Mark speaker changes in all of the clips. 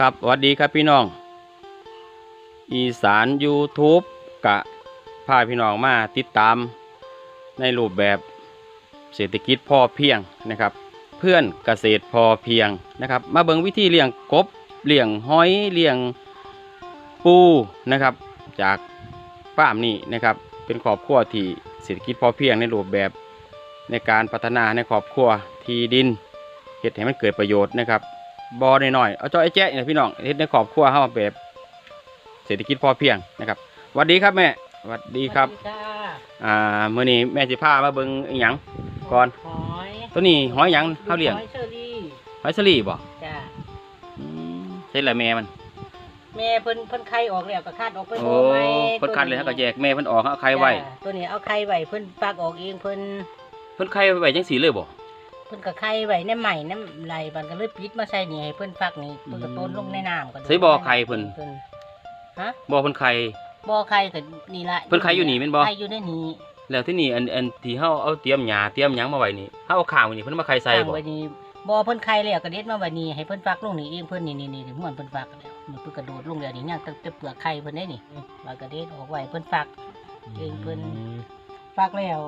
Speaker 1: ครับสวัสดีครับพี่น้อง อีสาน YouTube กะพาพี่น้องมาติดตามในรูปแบบเศรษฐกิจพอเพียงนะครับ เพื่อนเกษตรพอเพียงนะครับ มาเบิ่งวิธีเลี้ยงกบเลี้ยงหอยเลี้ยงปูนะครับ จากฟาร์มนี้นะครับ เป็นครอบครัวที่เศรษฐกิจพอเพียงในรูปแบบในการพัฒนาในครอบครัวที่ดินเฮ็ดให้มันเกิดประโยชน์นะครับ บอหน่อยๆเอาเจ้าไอ้แจ๊ะนี่พี่น้องเฮ็ดในครอบครัวเฮาแบบเศรษฐกิจพอเพียงนะครับสวัสดีครับแม่สวัสดีครับ
Speaker 2: สวัสดีค่ะ
Speaker 1: อ่ามื้อนี้แม่สิพามาเบิ่งอีหยัง ก่อน
Speaker 2: หอย
Speaker 1: ตัวนี้หอยหยังเฮาเลี้ยง
Speaker 2: หอยเชอรี่
Speaker 1: หอยสลีบ่
Speaker 2: จ้ะ
Speaker 1: อืมใช่ละแม่มัน
Speaker 2: แม่เพิ่นเพิ่นไข่ออกแล้วก็คาดออกไป
Speaker 1: โอ้
Speaker 2: ไหม
Speaker 1: เพิ่นคัดเลยเฮาก็แยกแม่เพิ่นออกเฮาเอาไข่ไว้
Speaker 2: จ้ะตัวนี้เอาไข่ไว้เพิ่นฟักออกเองเพิ่น
Speaker 1: เพิ่นไข่ไว้จังสีเลยบ่
Speaker 2: เพิ่นก็ไข่ไว้ในใหม่น้ำไหลบันก็เลยปิดมาใส่นี่ให้เพิ่นฟักนี่เพิ่นก็ต้นลงในน้ำก็
Speaker 1: ใส่บ่อไข่เพิ่น
Speaker 2: ฮะ
Speaker 1: บ่เพิ่นไข่
Speaker 2: บ่อไข่ก็นี่ละ
Speaker 1: เพิ่นไข่อยู่นี่แม่นบ่
Speaker 2: ไข่อยู่ในนี้
Speaker 1: แล้วที่นี่อันอันที่เฮาเอาเตรียมหญ้าเตรียมหยังมาไว้นี่เฮาเอาข้างไว้นี่เพิ่นมาไข่ใส่
Speaker 2: ตั้ง
Speaker 1: บ่
Speaker 2: ไว้นี่บ่อเพิ่นไข่แล้วก็เด็ดมาไว้นี่ให้เพิ่นฟักลงนี่เองเพิ่นนี่นี่นี่ถึงม่วนเพิ่นฟักแล้วมันเพิ่นกระโดดลงแล้วนี่ยังแต่แต่เปลือกไข่เพิ่นได้นี่แล้วก็เด็ดออกไว้เพิ่นฟัก เองเพิ่นฝากแล้ว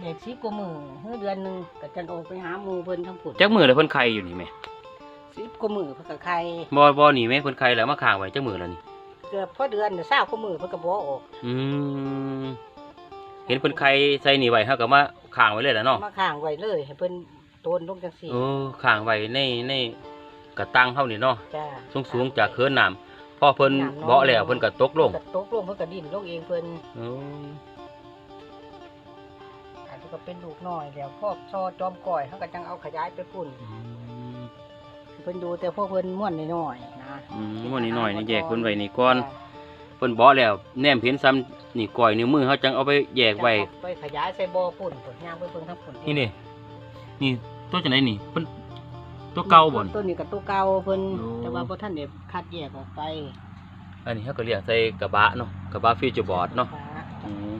Speaker 2: เด็กสิบกว่ามือเมื่อเดือนหนึงก็จะออกไปหาหมู่เพิ่นทั้งผุด
Speaker 1: จักมื้อแล้วเพิ่นไข่อยู่นี่แม่
Speaker 2: สิบกว่ามือเพิ่นก็ไข่
Speaker 1: บ่บ่นี่แม่เพิ่นไข่แล้วมาข้างไว้จักมื้อแล้วนี่
Speaker 2: เกือบพอเดือนเดี๋ยวเศร้ากว่ามือเพิ่นก็บ่ออก
Speaker 1: อืมเห็นเพิ่นไข่ใส่นี่ไว้เฮาก็มาข้างไว้เลยแหล้วเนาะ
Speaker 2: มาข้างไว้เลยให้เพิ่นโตนลงจังซี่
Speaker 1: โอ้ข้างไว้ในในกระตังเฮานี่เนาะ
Speaker 2: จ้า
Speaker 1: สูงสูงๆจากเคินน้ำพอเพิ่น
Speaker 2: น้ำน้อย
Speaker 1: เบาะแล้วเพิ่นก็ตกลง
Speaker 2: เพิ่นก็ตกลงเพิ่นก็ดิ้นลงเองเพิ่น
Speaker 1: โอ้
Speaker 2: อันนี้ ก็เป็นลูกน้อยแล้วพวกชอจอมก่อยเขาก็จังเอาขยายไปปุ่น
Speaker 1: อืม
Speaker 2: เพิ่นดูแต่พวกเพิ่นม่วนน้อยๆนะ
Speaker 1: อืมมื้อนี้หน่อยนี่แยกเพิ่นไว้นี่ก่อนเพิ่นเบาะแล้วแนมเห็นซ้ำนี่ก้อยนิ้วมือเฮาจังเอาไปแยกไว้
Speaker 2: จังเอาไปขยายใส่บ่อปุ่นเพิ่นย่างไปเพิ่นทั้งปุ่น
Speaker 1: นี่นี่นี่ตัวจังไดนี่เพิ่นตัวเก่าบ่น
Speaker 2: ตัวนี้กับตัวเก่าเพิ่น
Speaker 1: โอ้
Speaker 2: แต่ว่าบ่ทันได้คัดแยกออกไป
Speaker 1: อันนี้เฮาก็เรียกใส่กระบะเนาะกระบะฟิวเจอร์บอร์ดเนาะอืม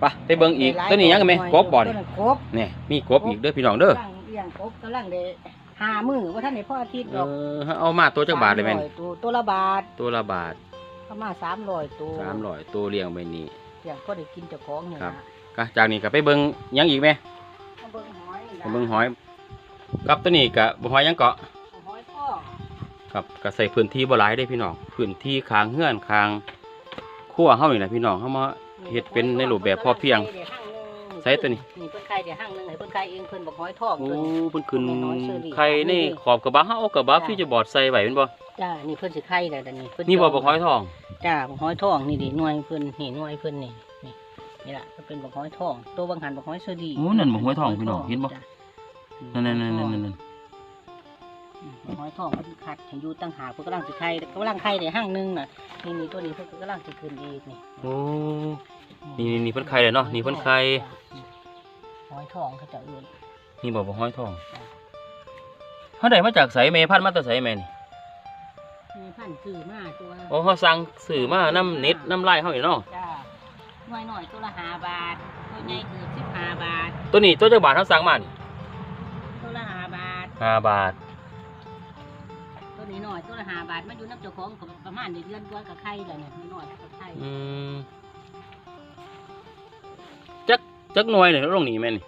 Speaker 1: ไปไปเบิ่งอีกตัวนี้ยังไงกบบ่น
Speaker 2: ตัวนั้นกบ
Speaker 1: นี่มีกบอีกเด้อพี่น้องเด้อ
Speaker 2: กำลังเลี้ยงกบกำลังได้หามือว่าท่านได้พ่ออาทิตย์
Speaker 1: เอ
Speaker 2: ดอก
Speaker 1: อเอามาตัวจักบาทเลยแม่น
Speaker 2: 300ตัวตัวละบาท
Speaker 1: ตัวละบาท
Speaker 2: ประมาณ300ตัว
Speaker 1: 300ตัวเลี้ยงไว้นี่
Speaker 2: อย่างก็ได้กินเจ้าของนี่
Speaker 1: ครับ
Speaker 2: นะ
Speaker 1: ก็จากนี้ก็ไปเบิ่งหยังอีกไหม
Speaker 2: มาเบิ่งหอยนี่
Speaker 1: ไป
Speaker 2: ล่ะ
Speaker 1: เบิ่งหอยกับตัวนี้ก็บ่หอยหยังเกาะ
Speaker 2: หอยพ่อ
Speaker 1: ครับก็ใส่พื้นที่บ่หลายได้พี่น้องพื้นที่คางเฮือนคางครัวเฮานี่แหละพี่น้องเฮามา เฮ็ดเป็นในรูปแบบพอเพียง ใส่ตัวนี้
Speaker 2: นี่เพิ่นไข่เดี๋ยวห้างหนึงให้เพิ่นไข่เองเพิ่นบอกหอยทอง
Speaker 1: โอ้
Speaker 2: ตัวนี้
Speaker 1: เพิ่นขึ้น
Speaker 2: ตัวน้อยๆเชอรี่
Speaker 1: ไข่ในขอบกระบะเฮาเอากระบะ
Speaker 2: จ้ะ
Speaker 1: ฟิวเจอร์บอร์ดใส่ไว้แม่นบ่
Speaker 2: จ้า นี่เพิ่นสิไข่แล้วเดี๋ยวนี้เพิ่
Speaker 1: นี่บ่
Speaker 2: จะ
Speaker 1: บ่หอยทอง
Speaker 2: จ้าบอกหอยทองนี่ดิหน่วยเพิ่นนี่หน่วยเพิ่นนี่นี่นี่ล่ะก็เป็นบอกหอยทองตัวบางหันบอกหอยเชอรี่
Speaker 1: โอ้นั่นบ่หอยทองพี่น้องเห็นบ่
Speaker 2: จ้ะ
Speaker 1: นั่นๆๆๆๆ
Speaker 2: บอก หอยทองเพิ่นขัดให้อยู่ตั้งหากเพิ่นกำลังสิไข่กำลังไข่ได้ห้างหนึงน่ะนี่นี่ตัวนี้เพิ่นกำลังสิขึ้นอีกนี่
Speaker 1: โอ้ นี่นี่นี่เพิ่นไข่เลยเนาะนี่เพิ่นไข่
Speaker 2: หอยทองเขาจะเอื่น
Speaker 1: นี่บ่บ่หอยทองเฮาได้มาจากไสแม่พันธุ์มาแต่ไสแม่นี่
Speaker 2: มีพันธุ์ซื้อมาตัว
Speaker 1: โอ้เขาสั่งสื่อมาน้ำเน็ตน้ำลายเขาอีกเนาะ
Speaker 2: จ้าหน่วยหน่อยตัวละห้าบาทตัวใหญ่คือสิบห้าบาท
Speaker 1: ตัวนี้ตัวจักบาทเขาสั่งมานี่
Speaker 2: ตัวละห้าบาท
Speaker 1: ห้าบาท
Speaker 2: ตัวนี้ หน่อยตัวละห้าบาทมันอยู่น้ำเจ้าของก็ประมาณเดือนกว่ากับไข่แล้วเนี่ยหน่อยกับไข่
Speaker 1: อืมจักจักหน่วยเนี่ยลงนี่แม่นี่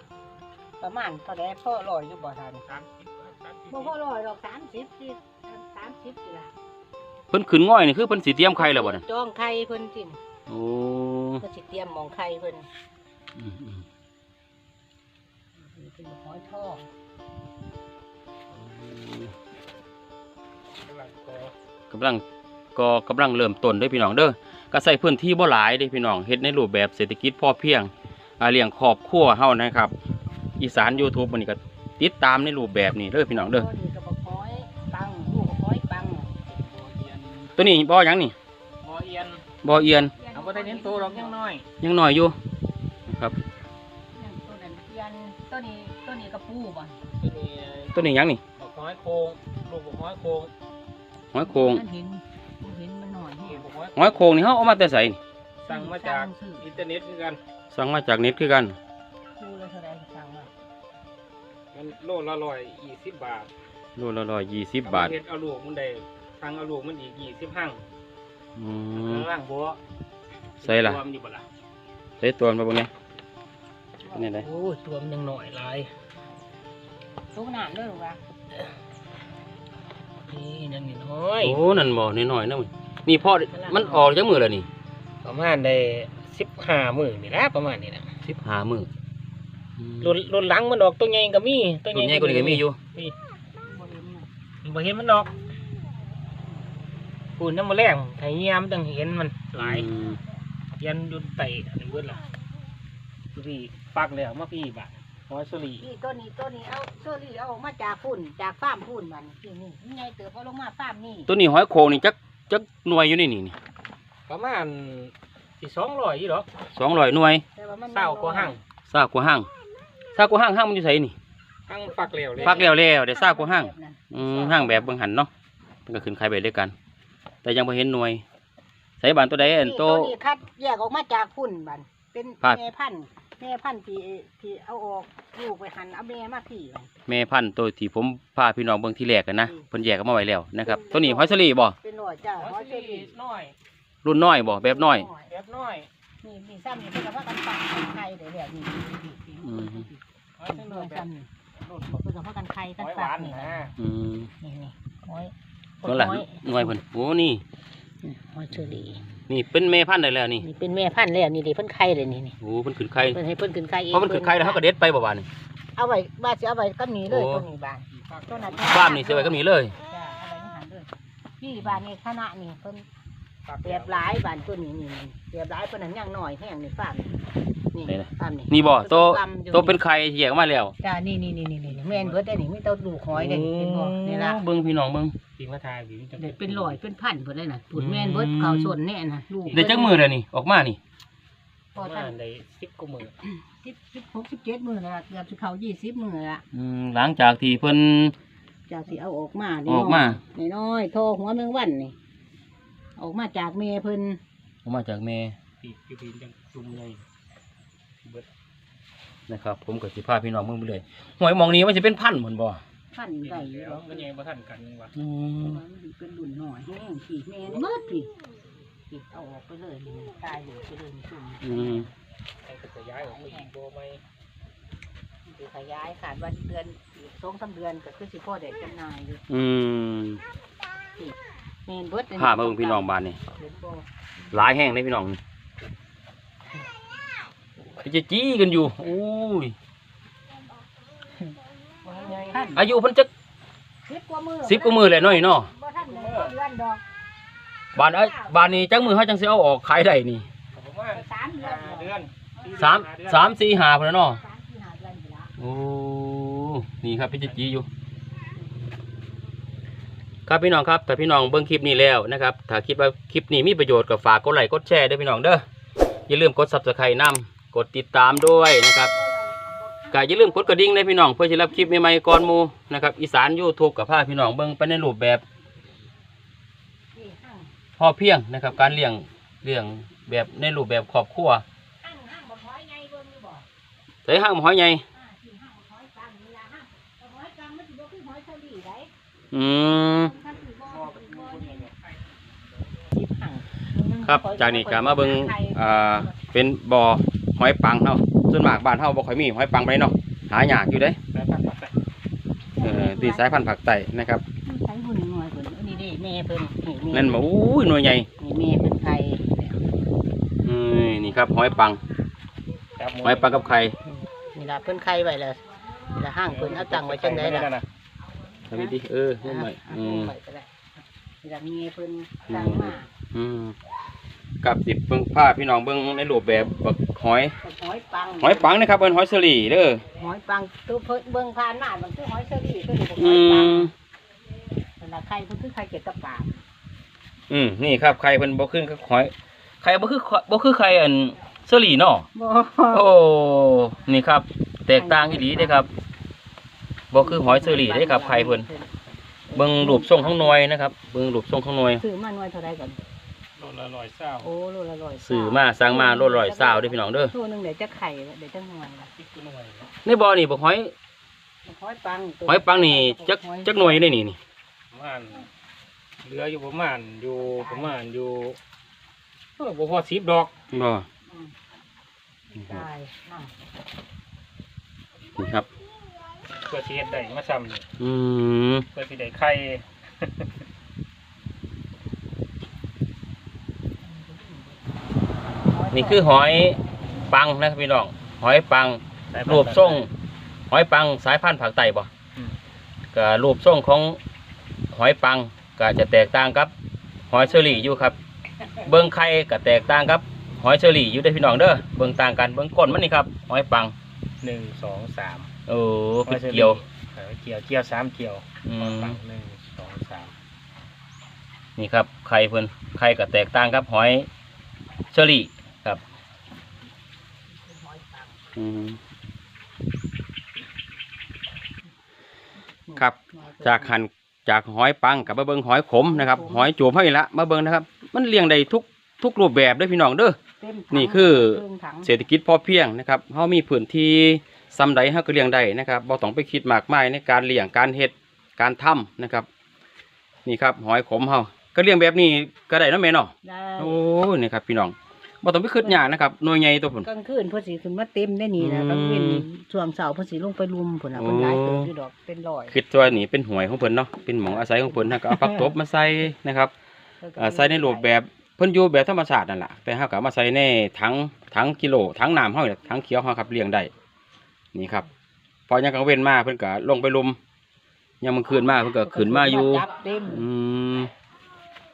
Speaker 2: ประมาณเท่าไรพ่อลอยอยู่บ่ทันบ่พ่อลอยดอกสามสิบสิสามสิบสิล่ะ
Speaker 1: เพิ่นขึ้นง่อยนี่คือเพิ่นสิเตรียมไข่แล้วบ่น่ะ
Speaker 2: จองไข่เพิ่นสิ
Speaker 1: โอ้
Speaker 2: เพิ่นสิเตรียมหมองไข่เพิ่น
Speaker 1: อืมอืม
Speaker 2: นี่เป็นหอยทอง
Speaker 1: กำลังก็กำลังเริ่มต้นเด้อพี่น้องเด้อก็ใส่พื้นที่บ่หลายเด้อพี่น้องเฮ็ดในรูปแบบเศรษฐกิจพอเพียงอ่าเลี้ยงครอบครัวเฮานะครับ อีสาน YouTube มันนี่ก็ติดตามในรูปแบบนี้เด้อพี่น้องเด้อ
Speaker 2: ตัวนี้ก็บ่หอยปังลูกก็หอยปัง
Speaker 1: ตัวนี้บ่หยังนี่
Speaker 3: หมอเอียน
Speaker 1: บ่เอียน
Speaker 3: เอาไปได้เน้นตัวดอกยังน้อย
Speaker 1: ยังน้อยอยู่ครับ
Speaker 2: ตัวนั้นเทียนตัวนี้ตัวนี้กระปูบ่
Speaker 3: ตัวนี้
Speaker 1: ตัวนี้หยังนี่
Speaker 3: บอกห้อยโคงลูกบอกห้อยโคง
Speaker 1: หอยโคง
Speaker 2: มันเห็นมันเห็นมันหน่อย
Speaker 3: นี่
Speaker 2: เห็น
Speaker 3: บอกห้อย
Speaker 1: หอยโคงนี่เฮาเอามาแต่ไสนี่
Speaker 3: สั่งมาจากอินเทอร์เน็ตคือกัน
Speaker 1: สั่งมาจากเน็ตคือกัน
Speaker 2: คูละเท่าไรสั่งมา
Speaker 3: มันโลละร้อยยี่สิบบาท
Speaker 1: อโลละร้อยยี่สิบบาท
Speaker 3: เฮ็ดเอาลูกมันได้สั่งเอาลูกมันอีกยี่สิบหั่ง
Speaker 1: อืม
Speaker 3: ข้างล่างบัว
Speaker 1: ใส่ล่ะ
Speaker 3: รวมอยู่บ่ล่ะ
Speaker 1: ใส่ตัวมาเบ่งเนี่ยนี่เลย
Speaker 3: โอ้ยตัวมันยังหน่อยหลาย
Speaker 2: ทุกนานด้วยหรือวะ
Speaker 3: นี่นั่นนี่น้อย
Speaker 1: โอ้นั่นบ่น้อยๆนะมึงนี่พ่อมันออกจากมือแล้วนี่
Speaker 3: ประมาณได้สิบห้ามื้อนี่แหละประมาณนี้นะ
Speaker 1: สิบห้ามือ
Speaker 3: รุ่นรุ่นหลังมันออกตัวใหญ่ก็มีตัว
Speaker 1: รุ่นใหญ่กว่านี้ก็มีอยู่
Speaker 3: มี
Speaker 2: บ่เห็นน่ะ
Speaker 3: บ่เห็นมันดอกปูนน้ำมาแรงไถเยี่ยมจังเห็นมันหลาย
Speaker 1: อืม
Speaker 3: ยันดุนไตอันนี้เบิดล่ะพี่ปักแล้วมาพี่บาท หอยสลี
Speaker 2: นี่ตัวนี้ตัวนี้เอาเชอรี่เอาออกมาจากฝุ่นจากฟาร์มฝุ่นมันนี่นี่นี่ไงเติบเอาลงมาฟาร์มนี่
Speaker 1: ตัวนี้หอยโขงนี่จักจักหน่วยอยู่นี่นี่นี่
Speaker 3: ประมาณสี่สองร้อยยี่หรอ
Speaker 1: สองร้อยหน่วย
Speaker 2: แต่ว่ามัน
Speaker 3: เศร้ากว่าหั่ง
Speaker 1: ซากกว่าห้างซากกว่าห้างห้างมันอยู่ไสนี่
Speaker 3: หั่งปักแล้วเลย
Speaker 1: พักแล้วแล้วได้ซากกว่าห้างอืมห้างแบบเบิ่งหันเนาะมันก็ขึ้นขายไปด้วยกัน แต่ยังบ่เห็นหน่วยใส่บานตัวใดอัน
Speaker 2: นี่
Speaker 1: โต
Speaker 2: ตัวนี้คัดแยกออกมาจากฝุ่นมันเป็น
Speaker 1: พาด
Speaker 2: แม่พันธุ์ แม่พันธุ์ที่ที่เอาออกลูกไปหันเอาแม่มาพี่มัน
Speaker 1: แม่พันธุ์ตัวที่ผมพาพี่น้องเบิ่งที่แรกกันนะ
Speaker 2: อืม
Speaker 1: เพิ่นแยกกันมาไว้แล้วนะครับตัวนี้หอยสลีบ่
Speaker 2: เป็นหน่อยจ้า
Speaker 3: ห
Speaker 2: ห
Speaker 3: อ
Speaker 2: อยย
Speaker 3: ส
Speaker 2: เชอ
Speaker 3: ลี
Speaker 2: รี่
Speaker 3: น้อย
Speaker 1: รุ่นน้อยบ่แบบน้อย
Speaker 3: แบบน้อย
Speaker 2: นี่นี่ซ้ำนี่เป็นกับว่ากันปักกันไข่เดี๋ยวเดี๋ยวนี่นี่นี่
Speaker 1: อืม
Speaker 3: หอยส
Speaker 2: เป็น
Speaker 3: ลี
Speaker 2: หน่อย
Speaker 3: แบบ
Speaker 2: ซ้ำนี่เป็นกับว่ากันไข่
Speaker 3: ห
Speaker 2: กัน
Speaker 3: อยห
Speaker 2: ปั
Speaker 3: วากน
Speaker 2: นี่
Speaker 3: นะ
Speaker 1: อืม
Speaker 2: นี่นี่หอย
Speaker 1: นั่นล่ะหน่วยเพิ่นโอ้นี่
Speaker 2: หอยเชอรี่
Speaker 1: นี่เป็นแม่พันธุ์ได้แล้วนี่
Speaker 2: นี่เป็นแม่พันธุ์แล้วนี่ดิเพิ่นไข่เลยนี่นี่
Speaker 1: โอ้เพิ่นขึ้นไข่
Speaker 2: เพิ่นให้เพิ่นขึ้นไข่เอง
Speaker 1: เพราะมันขึ้นไข่แล้วเฮาก็เด็ดไปบ่บาดนี่
Speaker 2: เอาไว้บ้านสิเอาไว้กับนี้เลย
Speaker 1: โอ้
Speaker 2: ตัวนี้บ้านตัวนั้น
Speaker 1: ฟาร์มนี่สิไว้ก็มีเลย
Speaker 2: จ้าเอาไว้ในหันเลยพี่บ้านนี้คณะนี่เพิ่นเปรียบหลายบ้านตัวนี้นี่นี่เปรียบหลายเพิ่นนั้นยังน้อยแห้งนี่ฟาร์มนี่ฟาร์มนี่
Speaker 1: นี่บ่โต
Speaker 2: ฟาร์มอยู่
Speaker 1: โตเป็นไข่แยกออกมาแล้ว
Speaker 2: จ้านี่นี่นี่นี่นี่แม่นเบิดได้นี่มีเต้าดูกหอยได้นี่เป็นบ่นี่ล่ะ
Speaker 1: เบิ่งพี่น้องเบิ่ง
Speaker 3: ปีมาทายปีมันจะ
Speaker 2: ได้เป็นร้อยเป็นพันเพิ่นได้น่ะปุ่น
Speaker 1: อืม
Speaker 2: แม่นเบิดเขาชนแน่น่ะลูก
Speaker 1: ได้จักมือแล้วนี่ออกมานี่
Speaker 2: พอ
Speaker 3: ประ
Speaker 2: ท่า
Speaker 3: มาณได้สิบกว่ามื้อ
Speaker 2: สิบสิบหกสิบเจ็ดมื้อแล้วเกือบสิเข้ายี่สิบมื้อละ
Speaker 1: อืมหลังจากที่เพิ่น
Speaker 2: จากสิเอาออกมา
Speaker 1: ออกมา
Speaker 2: น้อยๆโทอหัวแมงวันนี่ออกมาจากแม่เพิ่น
Speaker 1: ออกมาจากแม่
Speaker 3: ปีปีปีจังจุ่มใหญ่เบิด
Speaker 1: นะครับ ผมก็สิพาพี่น้องเบิ่งไปเลยหวยหมองนี้มันสิเป็นพันธุ์หม่นบ่
Speaker 2: พันได้อยู่
Speaker 3: แล้วมันยังบ่ทันกันยังวะ
Speaker 1: อืม
Speaker 2: มันเป็นรุ่นน้อยแห้งขีดแม่นเบิดพี่ขีดเอาออกไปเลยนี่ตายอยู่ไปเลยนี่ซุ่ม
Speaker 1: อืม
Speaker 3: ไอ้ก็จะย้ายออกไปอีกบ่ไหม
Speaker 2: สิขยายขาดวันเดือนอีกสองสามเดือนก็คือสิพ่อได้จำหน่ายอยู่
Speaker 1: อืม
Speaker 2: แม่นเบิด
Speaker 1: พามาเบิ่งพี่น้องบ้านนี่
Speaker 2: เห็นบ่
Speaker 1: หลายแห้งเลยพี่น้องนี่ก็จะจี้กันอยู่โอ้ย
Speaker 2: พั น
Speaker 1: อายุเพิ่นจัก
Speaker 2: สิบกว่ามือ
Speaker 1: สิบกว่ามื้อแล้วเนาะนี่เนาะ
Speaker 2: บ่ทันเลยบ่เดือนดอก
Speaker 1: บ้านเอ้ยบ้านนี้จักมื้อเฮาจังสิเอาออกขายได้นี่
Speaker 3: ประมาณ
Speaker 2: สามเดือน
Speaker 3: ห้าเดือน
Speaker 1: สามสามสี่ห้าพุ่นน่ะเนาะ
Speaker 2: สามสี่ห้าเดือนอยู่ละ
Speaker 1: โอ้นี่ครับพี่จิจีอยู่ ครับพี่น้องครับถ้าพี่น้องเบิ่งคลิปนี้แล้วนะครับถ้าคิดว่าคลิปนี้มีประโยชน์ก็ฝากกดไลค์กดแชร์ด้วยพี่น้องเด้ออย่าลืมกด subscribe นำกดติดตามด้วยนะครับ ก็อย่าลืมกดกระดิ่งนะพี่น้องเพื่อจะรับคลิปใหม่ๆก่อนหมู่นะครับอีสาน YouTube กับพาพี่น้องเบิ่งไปในรูปแบบ
Speaker 2: นี่ห้าง
Speaker 1: พอเพียงนะครับ การเลี้ยงเลี้ยงแบบในรูปแบบครอบครัว
Speaker 2: ห้างห้างบ่ร้อยไงเบิ่งอยู่บ่
Speaker 1: ใส่ห้างหอยใหญ่
Speaker 2: อ่าที่ห้างบ่ร้อยกลางนี่ล่ะห้างบ่ร้อยกลางมันสิบ่คือหอยเชอรี่ได
Speaker 1: อืม
Speaker 2: ท่านสิบ่
Speaker 3: พ่อ
Speaker 2: บ่
Speaker 3: เป็น
Speaker 2: บ่
Speaker 3: คน
Speaker 2: นี่
Speaker 3: ยังไง
Speaker 2: สิบห้าง
Speaker 1: ครับจากนี้ก็มาเบิ่งอ่าเป็นบ่อห อยปังเนาะส่วนมากบ้านเฮาบ่ค่อยมีหอยปังไปเนาะหายากอยู่เด้
Speaker 3: แล้วปักปักไป
Speaker 1: เออที่สายพันธุ์ผักไต่นะครับ
Speaker 2: ใช้หุ่นหน่อยเพิ่นอันนี้เด้แม่เพิ่นนี่แม่
Speaker 1: นั่นมาอู้ยหน่วยใหญ่
Speaker 2: นี่แม่เพิ่นไข่
Speaker 1: อืมนี่ครับหอยปัง
Speaker 3: จับมื
Speaker 1: หอยปังกับไข่
Speaker 2: นี่ล่ะเพิ่นไข่ไว้แล้วนี่ล่ะห้างเพิ่นเอาตั้งไว้จังไดล่ะ
Speaker 1: ทำดิเออนี่ใหม่
Speaker 2: อะ
Speaker 1: อื
Speaker 2: เอา
Speaker 1: ม
Speaker 2: ไว้ก็ได้นี่ล่ะแม่เพิ่นตั้งมา
Speaker 1: อืม กับสิบเบิ่งภาพพี่น้องเบิ่งในรูปแบบบักหอย
Speaker 2: หอยปัง
Speaker 1: หอยปังนะครับเป็นหอยสลีเด้อ
Speaker 2: หอยปังตัวเพิ่นเบิ่งผ่านมามันคือหอยเชอรี่ตัวนี้บ่ห
Speaker 1: อื
Speaker 2: อยปัง
Speaker 1: ม
Speaker 2: เวลาไข่เพิ่นคือไข่เก็ดตะปาบ
Speaker 1: อืมนี่ครับไข่เพิ่นบ่ขึ้นกับหอยไข่บ่คือบ่คือไข่อันสลีเนาะ
Speaker 2: บ่
Speaker 1: โอ้นี่ครับ แตกต่างอีหลีเด้ครับบ่คือหอยเชอรี่เด้ครับไข่เพิ่นเบิ่งรูปทรงของหน่วยนะครับเบิ่งรูปทรงของหน่วย
Speaker 2: ซื้อมาหน่วยเท่าไรก่อน
Speaker 3: โลละร้อยเศร้า
Speaker 2: โอ้โลละร้อย
Speaker 1: ซื้อมาสั่งมาโลละร้อยเศร้าเด้อพี่น้องเด้อ
Speaker 2: โลหนึงเดี๋ยวจะไข่เดี๋ยวจะหน่วยละ
Speaker 3: สิบกว่าหน่วย
Speaker 1: ในบ่อนี่บ่หอย
Speaker 2: หอยปังตัว
Speaker 1: หอยปังนี่จักจักหน่วยได้นี่นี่
Speaker 3: ประมาณเหลืออยู่ประมาณอยู่ประมาณอยู่เออบ่พอสิบดอก
Speaker 1: บ่
Speaker 2: อืมตายนั่ง
Speaker 1: นี่ครับ
Speaker 3: เพื่อสิเฮ็ดได้มาซ้ำนี่
Speaker 1: อืม
Speaker 3: เพื่อสิได้ไข่
Speaker 1: นี่คือหอยปังนะครับพี่น้องหอยปังรูปทรงหอยปังสายพันธุ์ผักไต่บ่
Speaker 3: อืม
Speaker 1: ก็รูปทรงของหอยปังก็จะแตกต่างกับหอยเชอรี่อยู่ครับ เบิ้งไข่ก็แตกต่างกับหอยเชอรี่อยู่ได้อพี่น้องเด้อเบิ้งต่างกันเบิ้งก้นมันนี่ครับหอยปัง
Speaker 3: หนึ่งสองสาม
Speaker 1: โอ้เป็นเกลียว
Speaker 3: เออเกี่ยวเกี่ยวสามเกี่ยว
Speaker 1: อื
Speaker 3: ปั
Speaker 1: ม
Speaker 3: งหนึ่งสองสาม
Speaker 1: นี่ครับไข่เพิ่นไข่ก็แตกต่างกับหอยเชอรี่ครับ
Speaker 2: หอยปัง
Speaker 1: อืม ครับ จากหันจากหอยปังกับมาเบิงหอยขมนะครับ หอยจูบให้ละมาเบิงนะครับ มันเลี้ยงได้ทุกทุกรูปแบบเด้วยพี่น้องเด้อ
Speaker 2: เต็มถัง
Speaker 1: นี่คือ
Speaker 2: เต็มถัง
Speaker 1: เศรษฐกิจพอเพียงนะครับเฮามีพื้นที่ซ้ำใดเฮาก็เลี้ยงได้นะครับบ่ต้องไปคิดมากมายในการเลี้ยงการเฮ็ดการทำนะครับ นี่ครับ หอยขมเฮาก็เลี้ยงแบบนี้ก็ได้เนาะแม่เนาะ
Speaker 2: ได้
Speaker 1: โอ้นี่ครับพี่น้อง บ่ต้องไปคิดยากนะครับหน่วยใหญ่ตัวพุ่น
Speaker 2: กลางคืนเพิ่นสิขึ้นมาเต็มได้นี่นะ
Speaker 1: อืม
Speaker 2: กลางเว้นนี่ช่วงเช้าเพิ่นสิลงไปลุมพุ่นน่ะเพิ่นหลายเติบอยู่ดอกเป็นร้อย
Speaker 1: คิดว่านี่เป็นหวยของเพิ่นเนาะเป็นหมองอาศัยของเพิ่นเฮาก็เอาผักตบมาใส่นะครับเอ่อใส่ในรูปแบบเพิ่นอยู่แบบธรรมชาตินั่นแหละแต่เฮาก็เอามาใส่ในถังถังกิโลถังน้ำเฮาเนี่ยถังเขียวเฮาครับเลี้ยงได้นี่ครับพอยามกลางเว้นมาเพิ่นก็ลงไปลุมยามมันคืนมาเพิ่นก็ขึ้นมาอยู่
Speaker 2: จับเต็ม
Speaker 1: อืม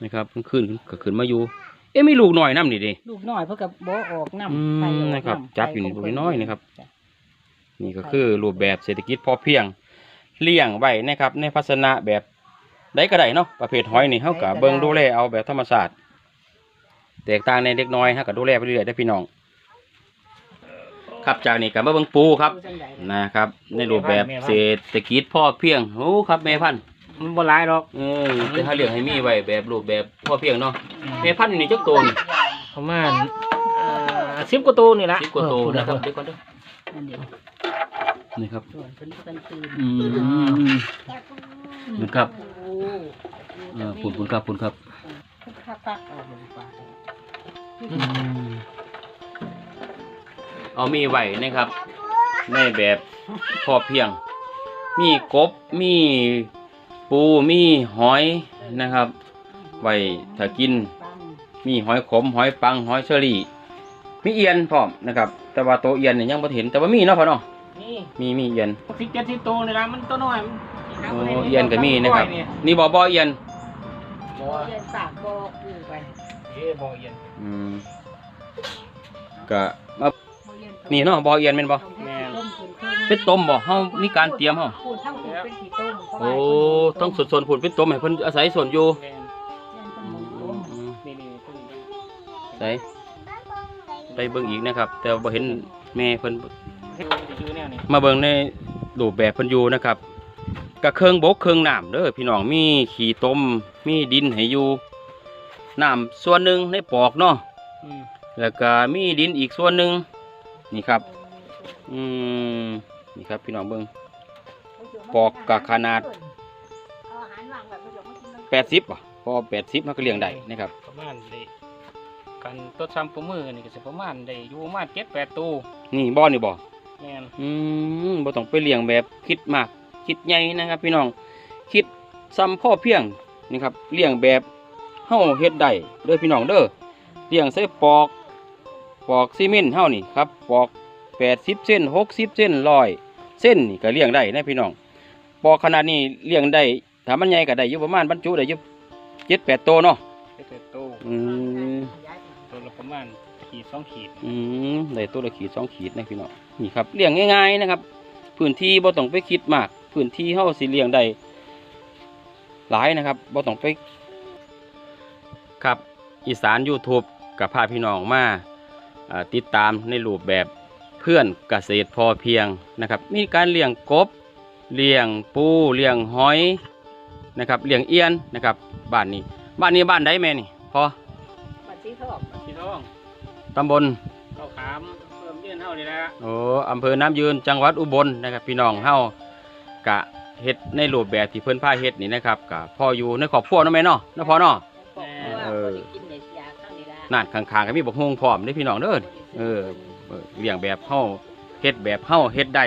Speaker 1: นี่ครับเพิ่นขึ้นก็ขึ้นมาอยู่ เอ๊ะมีลูกน้อยนํนี่ดิ
Speaker 2: ลูกน้อยเพิ่นก็บ่ออกน้ำ
Speaker 1: อืม
Speaker 2: ไข่ออก
Speaker 1: นะครับำจับอยู่นี่
Speaker 2: ไข่
Speaker 1: ลูกน้อยๆนะครับ
Speaker 2: จ้ะ
Speaker 1: นี่ก็คือรูปแบบเศรษฐกิจพอเพียงเลี้ยงไว้นะครับในพัฒนะแบบใดก็ได้เนาะประเภทหอยนี่เฮาก็เบิ่งดูแลเอาแบบธรรมชาติแตกต่างในเล็กน้อยเฮาก็ดูแลไปเรื่อยๆได้อพี่น้อง ครับจากนี้ก็มาเบิ่งปูครับ
Speaker 2: ดูจังใด
Speaker 1: นะครับในรูปแบบเศรษฐกิจพอเพียงโอ้ครับแม่พันธุ์
Speaker 3: มันบ่หลายดอก
Speaker 1: เออแต่ถ้าเลี้ยงให้มีไว้แบบรูปแบบพอเพียงเนาะแม่พันธุ์นี่จักตัวนี่
Speaker 3: ประมาณสิบกว่าตัวนี่ละ
Speaker 1: สิบกว่าตัวนะครับ
Speaker 3: เออ
Speaker 1: เดี๋ยวก่อนเด้อ
Speaker 2: นั่นเดียว
Speaker 1: นี่ครับ
Speaker 2: ส่วนเพิ่นเพิ่นตื่น
Speaker 1: อืมนะครับ
Speaker 2: โอ้
Speaker 1: เออปุ่นปุ่นครับปุ่นครับ
Speaker 2: คักๆเอาลงไป
Speaker 1: เอามีไว้นะครับ ในแบบพอเพียง มีกบมี ปูมีหอยนะครับ ไว้ถ้ากิน
Speaker 2: ปัง
Speaker 1: มีหอยขมหอยปังหอยเชอรี่ มีเอียนพร้อมนะครับ แต่ว่าตัวเอียนเนี่ยยังไม่เห็นแต่ว่ามีเนาะพ่อเนาะ
Speaker 3: นี่
Speaker 1: มีมีเอียน
Speaker 3: สิบเจ็ดสิบตัวนี่ละมันตัวน้อยมัน
Speaker 1: โอ้เอียนก็มีนะครับ นี่บ่บ่เอียน
Speaker 3: บ่
Speaker 2: เรียนสากบอกอยู่ไป
Speaker 3: เอ้บ่เอียน
Speaker 1: อืมก็มานี่เนาะบ่เอียนแม่นบ่
Speaker 3: แม่น
Speaker 1: เป็นต้มบ่เฮามีการเตรียมเฮา โอ้ต้องสดๆผุนเป็นต้มให้เพิ่นอาศัยส่วนอยู่
Speaker 3: แม่น
Speaker 1: อืม
Speaker 3: นี่นี่ตัวนี้
Speaker 1: ใส่ไปเบิ่งอีกนะครับ แต่ว่าบ่เห็นแม่เพิ่น
Speaker 3: เฮ็ดอยู่แนวนี้
Speaker 1: มาเบิ่งในรูปแบบเพิ่นอยู่นะครับก็เครื่องบกเครื่องน้ำเด้อพี่น้องมีขี้ต้มมีดินให้อยู่น้ำส่วนหนึ่งในปอกเนาะ
Speaker 3: อืม
Speaker 1: แล้วก็มีดินอีกส่วนหนึ่งนี่ครับ อืมนี่ครับพี่น้องเบิ่ง ปอกกะขนาด80บ่พอ80มันก็เลี้ยงได้นะครับ
Speaker 3: ประมาณได้กันตัวซ้ำประมือนี่ก็สิประมาณได้อยู่ประมาณเจ็ดแปดตัว
Speaker 1: นี่บ่อนี่บ่
Speaker 3: แม่น
Speaker 1: อืมบ่ต้องไปเลี้ยงแบบคิดมาก คิดใหญ่นะครับ พี่น้องคิดซ้ำพ่อเพียงนี่ครับเลี้ยงแบบเฮาเฮ็ดได้เด้อพี่น้องเด้อเลี้ยงใส่ปอกปอกซีเมนต์เฮานี่ครับปอก80เส้น60เส้น100เส้นนี่ก็เลี้ยงได้นะพี่น้อง ปอกขนาดนี้เลี้ยงได้ถ้ามันใหญ่ก็ได้อยู่ประมาณบรรจุได้อยู่7-8ตัวเนาะ
Speaker 3: เจ็ดแปดตัว
Speaker 1: อืม
Speaker 3: ตัวละประมาณขีดสองขีด
Speaker 1: อืมได้ตัวละขีดสองขีดนะพี่น้องนี่ครับเลี้ยงง่ายๆนะครับ พื้นที่บ่ต้องไปคิดมาก พื้นที่เฮาสิเลี้ยงได้หลายนะครับบ่ต้องไปครับอีสาน YouTube กับพาพี่น้องมาอ่าติดตามในรูปแบบเพื่อนเกษตรพอเพียงนะครับ มีการเลี้ยงกบ เลี้ยงปูเลี้ยงหอยนะครับเลี้ยงเอียนนะครับบ้านนี้ บ้านนี้บ้านใดแม่นี่พอ
Speaker 2: บัดสีทอง
Speaker 3: พี่น้อง
Speaker 1: ตำบล
Speaker 3: เข้าขามเพิ่มเยื่นเท่านี่แหละ
Speaker 1: โอ้อำเภอน้ำยืนจังหวัดอุบลนะครับ พี่น้องเฮากะเฮ็ดในรูปแบบที่เพิ่นพาเฮ็ดนี่นะครับกะพ่ออยู่ในครอบครัวเนาะแม่เนาะเนาะพ่อเนาะเออ
Speaker 2: กินได้ยาข้างนี้ละ
Speaker 1: นั่นข้างๆก็มีบักฮวงพร้อมเด้อพี่น้องเด้อเออเออเลี้ยงแบบเฮาเฮ็ดแบบเฮาเฮ็ดได้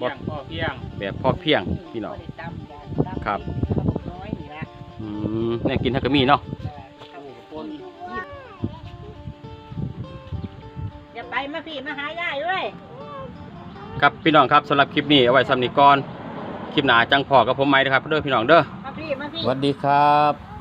Speaker 3: พอเพียงพอเพียง
Speaker 1: แบบพอเพียงพี่น้อง
Speaker 2: ได้ตำยาตำ
Speaker 1: ครับ
Speaker 2: น้อยนี่ละ
Speaker 1: อืมแน่กินทักก็มีเนาะ
Speaker 2: อย่าไปมาพี่มาหายายด้วย
Speaker 1: ครับพี่น้องครับสำหรับคลิปนี้เอาไว้ซ้ำนี้ก่อนคลิปหน้าจังพอกับผมไหมนะครับเด้อพี่น้องเด้อ
Speaker 2: มาพี่มาพี่
Speaker 1: สวัสดีครับ